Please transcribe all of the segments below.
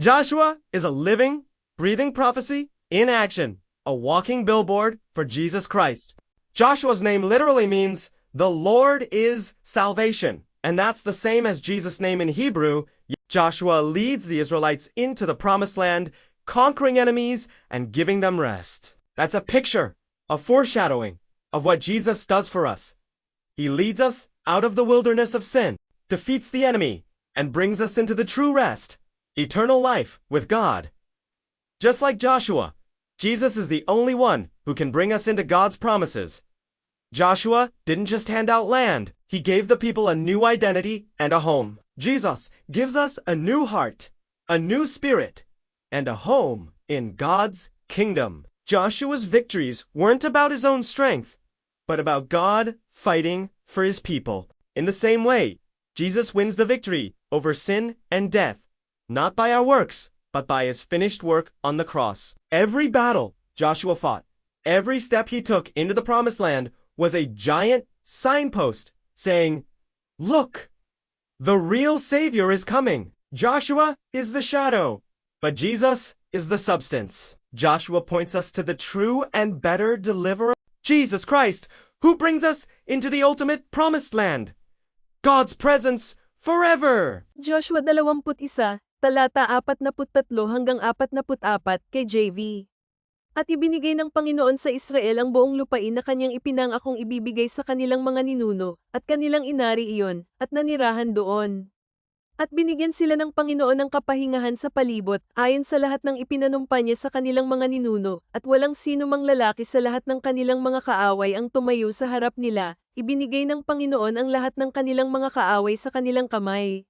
Joshua is a living, breathing prophecy in action, a walking billboard for Jesus Christ. Joshua's name literally means the Lord is salvation, and that's the same as Jesus' name in Hebrew. Joshua leads the Israelites into the promised land, conquering enemies and giving them rest. That's a picture, a foreshadowing of what Jesus does for us. He leads us out of the wilderness of sin, defeats the enemy, and brings us into the true rest, eternal life with God. Just like Joshua, Jesus is the only one who can bring us into God's promises. Joshua didn't just hand out land, he gave the people a new identity and a home. Jesus gives us a new heart, a new spirit, and a home in God's kingdom. Joshua's victories weren't about his own strength, but about God fighting for his people. In the same way, Jesus wins the victory over sin and death, not by our works, but by his finished work on the cross. Every battle Joshua fought, every step he took into the promised land was a giant signpost saying, Look, the real Savior is coming. Joshua is the shadow, but Jesus is the substance. Joshua points us to the true and better deliverer, Jesus Christ, who brings us into the ultimate promised land. God's presence forever. Joshua 21, talata 43 hanggang 44 kay JV. At ibinigay ng Panginoon sa Israel ang buong lupain na kanyang ipinangakong ibibigay sa kanilang mga ninuno, at kanilang inari iyon, at nanirahan doon. At binigyan sila ng Panginoon ng kapahingahan sa palibot, ayon sa lahat ng ipinanumpa niya sa kanilang mga ninuno, at walang sino mang lalaki sa lahat ng kanilang mga kaaway ang tumayo sa harap nila, ibinigay ng Panginoon ang lahat ng kanilang mga kaaway sa kanilang kamay.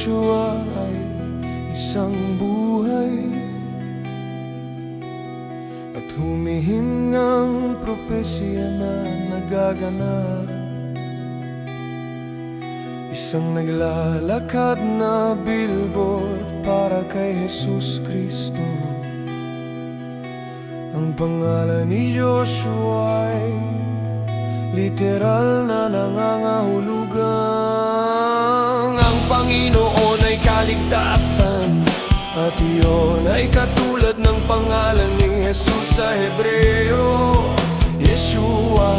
Joshua ay isang buhay. At humihingang propesya na nagaganap. Isang naglalakad na billboard para kay Jesus Kristo. Ang pangalan ni Joshua ay literal na nangangahulugang Ang Panginoon ay kaligtasan At iyon ay katulad ng pangalan ni Jesus sa Hebreo. Yeshua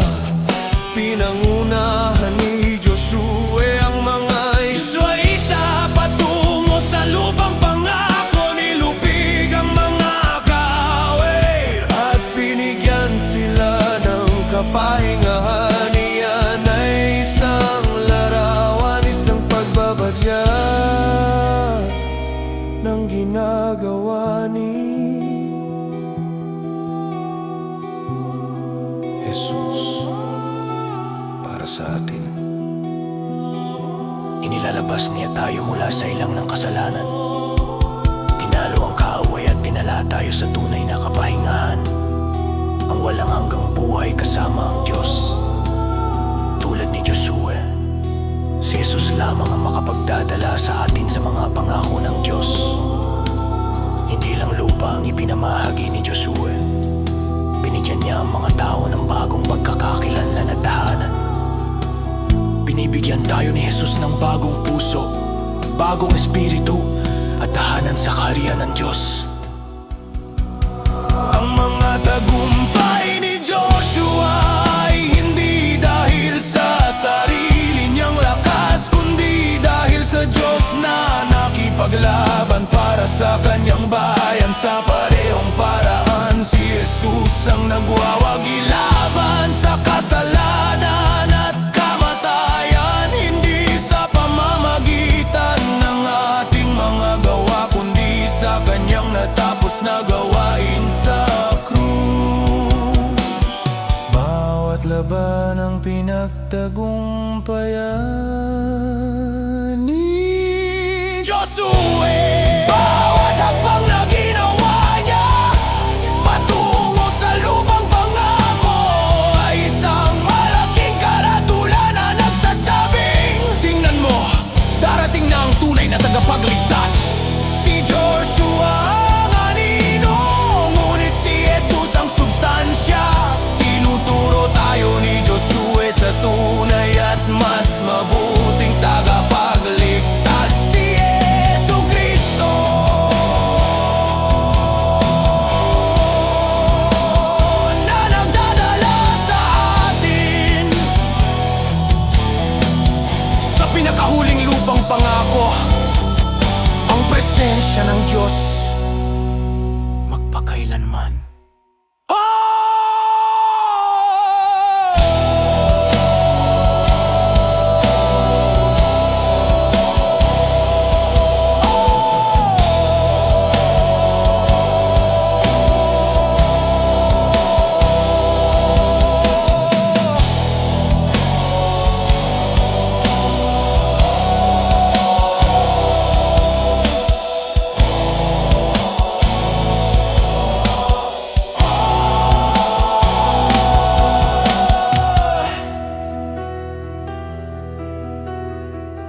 Pinangunahan ni Josue ang mga Israelita. Patungo sa lupang pangako Nilupig ang mga kaaway. At binigyan sila ng kapahingahan sa atin. Inilalabas niya tayo mula sa ilang ng kasalanan. Tinalo ang kaaway at dinala tayo sa tunay na kapahingahan. Ang walang hanggang buhay kasama ang Diyos. Tulad ni Josue, si Jesus lamang ang makapagdadala sa atin sa mga pangako ng Diyos. Hindi lang lupa ang ipinamahagi ni Josue. Binigyan niya ang mga tao ng bagong pagkakakilanlan at tahanan. Binibigyan tayo ni Jesus ng bagong puso, bagong espiritu, at tahanan sa kaharian ng Diyos. Ang mga tagumpay ni Joshua ay hindi dahil sa sarili lakas Kundi dahil sa Diyos na nakipaglaban para sa kanyang bayan Sa parehong paraan si Jesus ang nagwawagi laban sa kasalanan ng pinagtagumpayan ni Joshua!